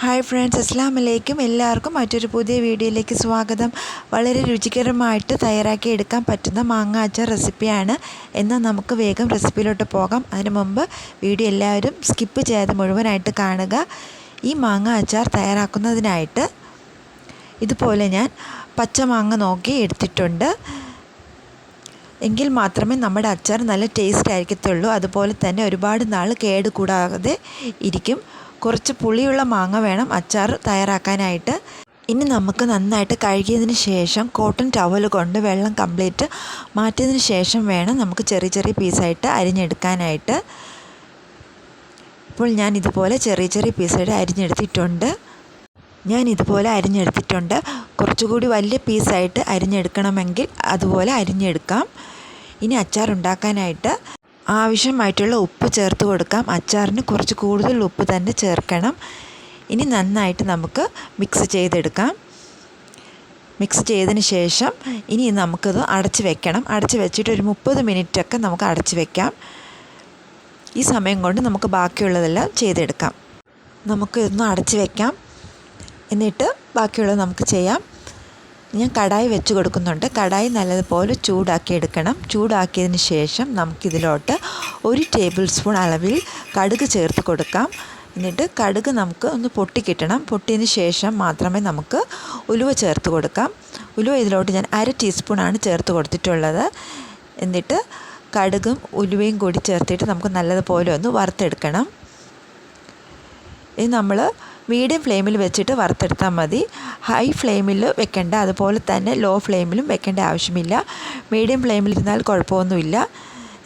Hi friends അസ്സാം വലൈക്കും എല്ലാവർക്കും മറ്റൊരു പുതിയ വീഡിയോയിലേക്ക് സ്വാഗതം. വളരെ രുചികരമായിട്ട് തയ്യാറാക്കി എടുക്കാൻ പറ്റുന്ന മാങ്ങ അച്ചാർ റെസിപ്പിയാണ്. എന്നാൽ നമുക്ക് വേഗം റെസിപ്പിയിലോട്ട് പോകാം. അതിന് മുമ്പ് വീഡിയോ എല്ലാവരും സ്കിപ്പ് ചെയ്യാതെ മുഴുവനായിട്ട് കാണുക. ഈ മാങ്ങ അച്ചാർ തയ്യാറാക്കുന്നതിനായിട്ട് ഇതുപോലെ ഞാൻ പച്ചമാങ്ങ നോക്കി എടുത്തിട്ടുണ്ട്. എങ്കിൽ മാത്രമേ നമ്മുടെ അച്ചാർ നല്ല ടേസ്റ്റ് ആയിരിക്കത്തുള്ളൂ. അതുപോലെ തന്നെ ഒരുപാട് നാൾ കേടുകൂടാതെ ഇരിക്കും. കുറച്ച് പുളിയുള്ള മാങ്ങ വേണം അച്ചാർ തയ്യാറാക്കാനായിട്ട്. ഇനി നമുക്ക് നന്നായിട്ട് കഴുകിയതിന് ശേഷം കോട്ടൺ ടവൽ കൊണ്ട് വെള്ളം കംപ്ലീറ്റ് മാറ്റിയതിന് ശേഷം വേണം നമുക്ക് ചെറിയ ചെറിയ പീസായിട്ട് അരിഞ്ഞെടുക്കാനായിട്ട്. ഇപ്പോൾ ഞാൻ ഇതുപോലെ ചെറിയ ചെറിയ പീസായിട്ട് അരിഞ്ഞെടുത്തിട്ടുണ്ട്. ഞാൻ ഇതുപോലെ അരിഞ്ഞെടുത്തിട്ടുണ്ട്. കുറച്ചുകൂടി വലിയ പീസായിട്ട് അരിഞ്ഞെടുക്കണമെങ്കിൽ അതുപോലെ അരിഞ്ഞെടുക്കാം. ഇനി അച്ചാർ ഉണ്ടാക്കാനായിട്ട്. ആവശ്യമായിട്ടുള്ള ഉപ്പ് ചേർത്ത് കൊടുക്കാം. അച്ചാറിന് കുറച്ച് കൂടുതൽ ഉപ്പ് തന്നെ ചേർക്കണം. ഇനി നന്നായിട്ട് നമുക്ക് മിക്സ് ചെയ്തെടുക്കാം. മിക്സ് ചെയ്തതിന് ശേഷം ഇനി നമുക്കത് അടച്ച് വെക്കണം. അടച്ച് വെച്ചിട്ട് ഒരു മുപ്പത് മിനിറ്റൊക്കെ നമുക്ക് അടച്ച് വെക്കാം. ഈ സമയം കൊണ്ട് നമുക്ക് ബാക്കിയുള്ളതെല്ലാം ചെയ്തെടുക്കാം. നമുക്ക് ഇതൊന്ന് അടച്ച് വെക്കാം. എന്നിട്ട് ബാക്കിയുള്ളത് നമുക്ക് ചെയ്യാം. ഞാൻ കടായി വെച്ച് കൊടുക്കുന്നുണ്ട്. കടായി നല്ലതുപോലെ ചൂടാക്കി എടുക്കണം. ചൂടാക്കിയതിന് ശേഷം നമുക്കിതിലോട്ട് ഒരു ടേബിൾ സ്പൂൺ അളവിൽ കടുക് ചേർത്ത് കൊടുക്കാം. എന്നിട്ട് കടുക് നമുക്ക് ഒന്ന് പൊട്ടിക്കിട്ടണം. പൊട്ടിയതിന് ശേഷം മാത്രമേ നമുക്ക് ഉലുവ ചേർത്ത് കൊടുക്കാം. ഉലുവ ഇതിലോട്ട് ഞാൻ അര ടീസ്പൂണാണ് ചേർത്ത് കൊടുത്തിട്ടുള്ളത്. എന്നിട്ട് കടുകും ഉലുവയും കൂടി ചേർത്തിട്ട് നമുക്ക് നല്ലതുപോലെ ഒന്ന് വറുത്തെടുക്കണം. ഇത് നമ്മൾ മീഡിയം ഫ്ലെയിമിൽ വെച്ചിട്ട് വറുത്തെടുത്താൽ മതി. ഹൈ ഫ്ലെയിമിൽ വെക്കേണ്ട. അതുപോലെ തന്നെ ലോ ഫ്ലെയിമിലും വെക്കേണ്ട ആവശ്യമില്ല. മീഡിയം ഫ്ലെയിമിൽ ഇരുന്നാൽ കുഴപ്പമൊന്നുമില്ല.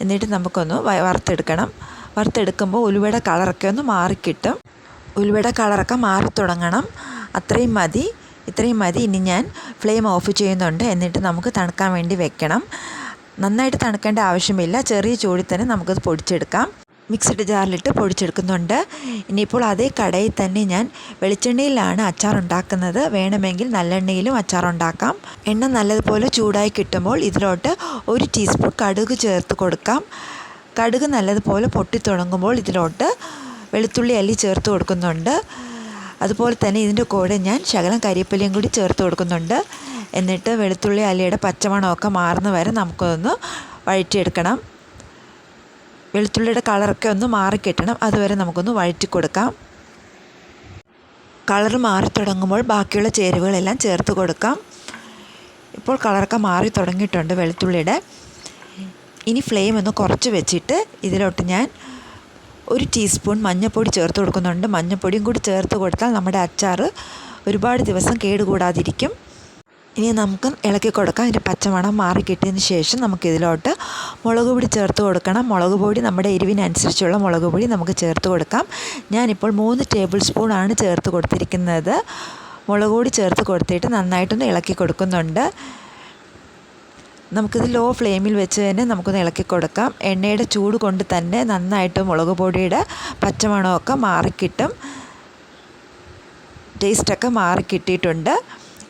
എന്നിട്ട് നമുക്കൊന്ന് വറുത്തെടുക്കണം. വറുത്തെടുക്കുമ്പോൾ ഉലുവയുടെ കളറൊക്കെ ഒന്ന് മാറിക്കിട്ടും. ഉലുവയുടെ കളറൊക്കെ മാറി തുടങ്ങണം അത്രയും മതി. ഇത്രയും മതി. ഇനി ഞാൻ ഫ്ലെയിം ഓഫ് ചെയ്യുന്നുണ്ട്. എന്നിട്ട് നമുക്ക് തണുക്കാൻ വേണ്ടി വെക്കണം. നന്നായിട്ട് തണുക്കേണ്ട ആവശ്യമില്ല. ചെറിയ ചൂടിൽ തന്നെ നമുക്കത് പൊടിച്ചെടുക്കാം. മിക്സഡ് ജാറിലിട്ട് പൊടിച്ചെടുക്കുന്നുണ്ട്. ഇനിയിപ്പോൾ അതേ കടയിൽ തന്നെ ഞാൻ വെളിച്ചെണ്ണയിലാണ് അച്ചാർ ഉണ്ടാക്കുന്നത്. വേണമെങ്കിൽ നല്ലെണ്ണയിലും അച്ചാർ ഉണ്ടാക്കാം. എണ്ണ നല്ലതുപോലെ ചൂടായി കിട്ടുമ്പോൾ ഇതിലോട്ട് ഒരു ടീസ്പൂൺ കടുക് ചേർത്ത് കൊടുക്കാം. കടുക് നല്ലതുപോലെ പൊട്ടിത്തുടങ്ങുമ്പോൾ ഇതിലോട്ട് വെളുത്തുള്ളി അല്ലി ചേർത്ത് കൊടുക്കുന്നുണ്ട്. അതുപോലെ തന്നെ ഇതിന്റെ കൂടെ ഞാൻ ശകലം കരിയപ്പലയും കൂടി ചേർത്ത് കൊടുക്കുന്നുണ്ട്. എന്നിട്ട് വെളുത്തുള്ളി അല്ലിയുടെ പച്ചമണമൊക്കെ മാറുന്ന വരെ നമുക്കൊന്ന് വഴറ്റിയെടുക്കണം. വെളുത്തുള്ളിയുടെ കളറൊക്കെ ഒന്ന് മാറിക്കിട്ടണം അതുവരെ നമുക്കൊന്ന് വഴറ്റി കൊടുക്കാം. കളർ മാറി തുടങ്ങുമ്പോൾ ബാക്കിയുള്ള ചേരുവകളെല്ലാം ചേർത്ത് കൊടുക്കാം. ഇപ്പോൾ കളറൊക്കെ മാറി തുടങ്ങിയിട്ടുണ്ട് വെളുത്തുള്ളിയുടെ. ഇനി ഫ്ലെയിം ഒന്ന് കുറച്ച് വെച്ചിട്ട് ഇതിലോട്ട് ഞാൻ ഒരു ടീസ്പൂൺ മഞ്ഞൾപ്പൊടി ചേർത്ത് കൊടുക്കുന്നുണ്ട്. മഞ്ഞൾപ്പൊടിയും കൂടി ചേർത്ത് കൊടുത്താൽ നമ്മുടെ അച്ചാർ ഒരുപാട് ദിവസം കേടുകൂടാതിരിക്കും. ഇനി നമുക്ക് ഇളക്കി കൊടുക്കാം. അതിന്റെ പച്ചമണം മാറി കിട്ടിയതിന് ശേഷം നമുക്കിതിലോട്ട് മുളക് പൊടി ചേർത്ത് കൊടുക്കണം. മുളക് പൊടി നമ്മുടെ എരിവിനനുസരിച്ചുള്ള മുളക് പൊടി നമുക്ക് ചേർത്ത് കൊടുക്കാം. ഞാനിപ്പോൾ മൂന്ന് ടേബിൾ സ്പൂണാണ് ചേർത്ത് കൊടുത്തിരിക്കുന്നത്. മുളക് പൊടി ചേർത്ത് കൊടുത്തിട്ട് നന്നായിട്ടൊന്ന് ഇളക്കി കൊടുക്കുന്നുണ്ട്. നമുക്കിത് ലോ ഫ്ലെയിമിൽ വെച്ച് തന്നെ നമുക്കൊന്ന് ഇളക്കി കൊടുക്കാം. എണ്ണയുടെ ചൂട് കൊണ്ട് തന്നെ നന്നായിട്ട് മുളക് പൊടിയുടെ പച്ചമണമൊക്കെ മാറിക്കിട്ടും. ടേസ്റ്റൊക്കെ മാറിക്കിട്ടിയിട്ടുണ്ട്.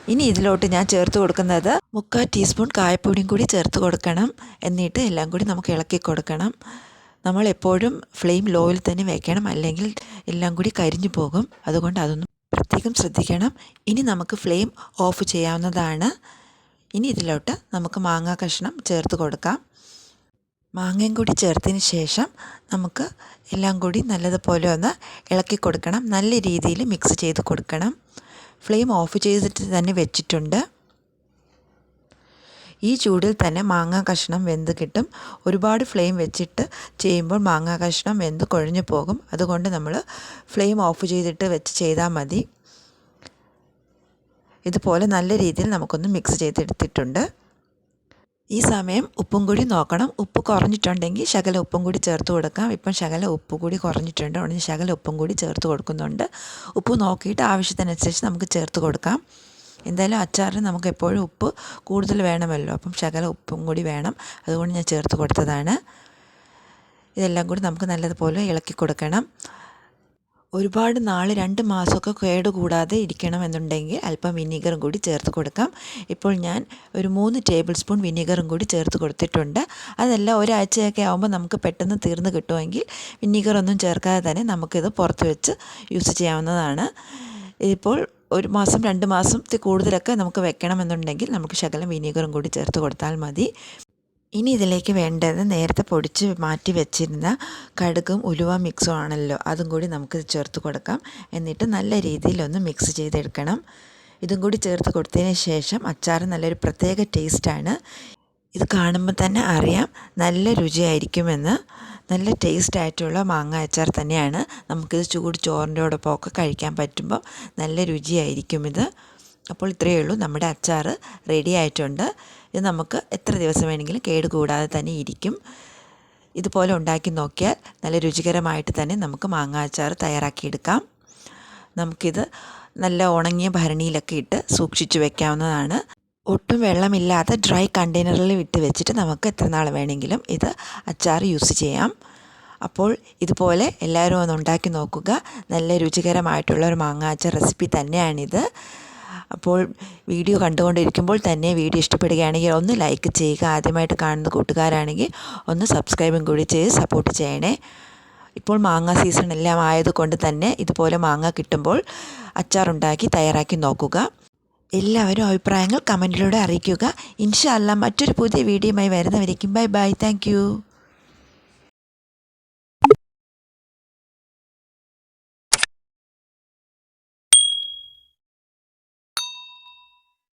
ഇനി ഇതിലോട്ട് ഞാൻ ചേർത്ത് കൊടുക്കുന്നത് മുക്കാൽ ടീസ്പൂൺ കായപ്പൊടിയും കൂടി ചേർത്ത് കൊടുക്കണം. എന്നിട്ട് എല്ലാം കൂടി നമുക്ക് ഇളക്കി കൊടുക്കണം. നമ്മൾ എപ്പോഴും ഫ്ലെയിം ലോയിൽ തന്നെ വെക്കണം. അല്ലെങ്കിൽ എല്ലാം കൂടി കരിഞ്ഞു പോകും. അതുകൊണ്ട് അതൊന്നും പ്രത്യേകം ശ്രദ്ധിക്കണം. ഇനി നമുക്ക് ഫ്ലെയിം ഓഫ് ചെയ്യാവുന്നതാണ്. ഇനി ഇതിലോട്ട് നമുക്ക് മാങ്ങ കഷ്ണം ചേർത്ത് കൊടുക്കാം. മാങ്ങയും കൂടി ചേർത്തതിന് ശേഷം നമുക്ക് എല്ലാം കൂടി നല്ലതുപോലെ ഒന്ന് ഇളക്കി കൊടുക്കണം. നല്ല രീതിയിൽ മിക്സ് ചെയ്ത് കൊടുക്കണം. ഫ്ലെയിം ഓഫ് ചെയ്തിട്ട് തന്നെ വെച്ചിട്ടുണ്ട്. ഈ ചൂടിൽ തന്നെ മാങ്ങ കഷ്ണം വെന്ത് കിട്ടും. ഒരുപാട് ഫ്ലെയിം വെച്ചിട്ട് ചെയ്യുമ്പോൾ മാങ്ങ കഷ്ണം വെന്ത് കുഴഞ്ഞു പോകും. അതുകൊണ്ട് നമ്മൾ ഫ്ലെയിം ഓഫ് ചെയ്തിട്ട് വെച്ച് ചെയ്താൽ മതി. ഇതുപോലെ നല്ല രീതിയിൽ നമുക്കൊന്ന് മിക്സ് ചെയ്തെടുത്തിട്ടുണ്ട്. ഈ സമയം ഉപ്പും കൂടി നോക്കണം. ഉപ്പ് കുറഞ്ഞിട്ടുണ്ടെങ്കിൽ ശകല ഉപ്പും കൂടി ചേർത്ത് കൊടുക്കാം. ഇപ്പം ശകല ഉപ്പ് കൂടി കുറഞ്ഞിട്ടുണ്ട്. ഉടനെ ശകല ഉപ്പും കൂടി ചേർത്ത് കൊടുക്കുന്നുണ്ട്. ഉപ്പ് നോക്കിയിട്ട് ആവശ്യത്തിനനുസരിച്ച് നമുക്ക് ചേർത്ത് കൊടുക്കാം. എന്തായാലും അച്ചാറിന് നമുക്ക് എപ്പോഴും ഉപ്പ് കൂടുതൽ വേണമല്ലോ. അപ്പം ശകല ഉപ്പും കൂടി വേണം. അതുകൊണ്ട് ഞാൻ ചേർത്ത് കൊടുത്തതാണ്. ഇതെല്ലാം കൂടി നമുക്ക് നല്ലതുപോലെ ഇളക്കി കൊടുക്കണം. ഒരുപാട് നാൾ രണ്ട് മാസമൊക്കെ കേടുകൂടാതെ ഇരിക്കണമെന്നുണ്ടെങ്കിൽ അല്പം വിനീഗറും കൂടി ചേർത്ത് കൊടുക്കാം. ഇപ്പോൾ ഞാൻ ഒരു മൂന്ന് ടേബിൾ സ്പൂൺ വിനീഗറും കൂടി ചേർത്ത് കൊടുത്തിട്ടുണ്ട്. അതല്ല ഒരാഴ്ചയൊക്കെ ആകുമ്പോൾ നമുക്ക് പെട്ടെന്ന് തീർന്ന് കിട്ടുമെങ്കിൽ വിനീഗറൊന്നും ചേർക്കാതെ തന്നെ നമുക്കിത് പുറത്ത് വെച്ച് യൂസ് ചെയ്യാവുന്നതാണ്. ഇപ്പോൾ ഒരു മാസം രണ്ട് മാസത്തിൽ കൂടുതലൊക്കെ നമുക്ക് വെക്കണമെന്നുണ്ടെങ്കിൽ നമുക്ക് ശകലം വിനീഗറും കൂടി ചേർത്ത് കൊടുത്താൽ മതി. ഇനി ഇതിലേക്ക് വേണ്ടത് നേരത്തെ പൊടിച്ച് മാറ്റി വെച്ചിരുന്ന കടുകും ഉലുവ മിക്സും ആണല്ലോ. അതും കൂടി നമുക്ക് ചേർത്ത് കൊടുക്കാം. എന്നിട്ട് നല്ല രീതിയിലൊന്ന് മിക്സ് ചെയ്തെടുക്കണം. ഇതും കൂടി ചേർത്ത് കൊടുത്തതിന് ശേഷം അച്ചാർ നല്ലൊരു പ്രത്യേക ടേസ്റ്റാണ് ഇത് കാണുമ്പോൾ തന്നെ അറിയാം നല്ല രുചിയായിരിക്കുമെന്ന്. നല്ല ടേസ്റ്റ് ആയിട്ടുള്ള മാങ്ങ അച്ചാർ തന്നെയാണ്. നമുക്കിത് ചൂട് ചോറിന്റെ കൂടെ ഒക്കെ കഴിക്കാൻ പറ്റുമ്പോൾ നല്ല രുചിയായിരിക്കും ഇത് അപ്പോൾ ഇത്രയേ ഉള്ളൂ. നമ്മുടെ അച്ചാർ റെഡി ആയിട്ടുണ്ട്. ഇത് നമുക്ക് എത്ര ദിവസം വേണമെങ്കിലും കേട് കൂടാതെ തന്നെ ഇരിക്കും. ഇതുപോലെ ഉണ്ടാക്കി നോക്കിയാൽ നല്ല രുചികരമായിട്ട് തന്നെ നമുക്ക് മാങ്ങ അച്ചാർ തയ്യാറാക്കിയെടുക്കാം. നമുക്കിത് നല്ല ഉണങ്ങിയ ഭരണിയിലൊക്കെ ഇട്ട് സൂക്ഷിച്ചു വെക്കാവുന്നതാണ്. ഒട്ടും വെള്ളമില്ലാത്ത ഡ്രൈ കണ്ടെയ്നറിൽ വിട്ട് വെച്ചിട്ട് നമുക്ക് എത്ര നാൾ വേണമെങ്കിലും ഇത് അച്ചാർ യൂസ് ചെയ്യാം. അപ്പോൾ ഇതുപോലെ എല്ലാവരും ഒന്ന് ഉണ്ടാക്കി നോക്കുക. നല്ല രുചികരമായിട്ടുള്ള ഒരു മാങ്ങാച്ച റെസിപ്പി തന്നെയാണിത്. അപ്പോൾ വീഡിയോ കണ്ടുകൊണ്ടിരിക്കുമ്പോൾ തന്നെ വീഡിയോ ഇഷ്ടപ്പെടുകയാണെങ്കിൽ ഒന്ന് ലൈക്ക് ചെയ്യുക. ആദ്യമായിട്ട് കാണുന്ന കൂട്ടുകാരാണെങ്കിൽ ഒന്ന് സബ്സ്ക്രൈബും കൂടി ചെയ്ത് സപ്പോർട്ട് ചെയ്യണേ. ഇപ്പോൾ മാങ്ങ സീസൺ എല്ലാം ആയതുകൊണ്ട് തന്നെ ഇതുപോലെ മാങ്ങ കിട്ടുമ്പോൾ അച്ചാറുണ്ടാക്കി തയ്യാറാക്കി നോക്കുക. എല്ലാവരും അഭിപ്രായങ്ങൾ കമന്റിലൂടെ അറിയിക്കുക. ഇൻഷാല്ല മറ്റൊരു പുതിയ വീഡിയോയുമായി വരുന്നവരേക്കും ബൈ ബൈ താങ്ക്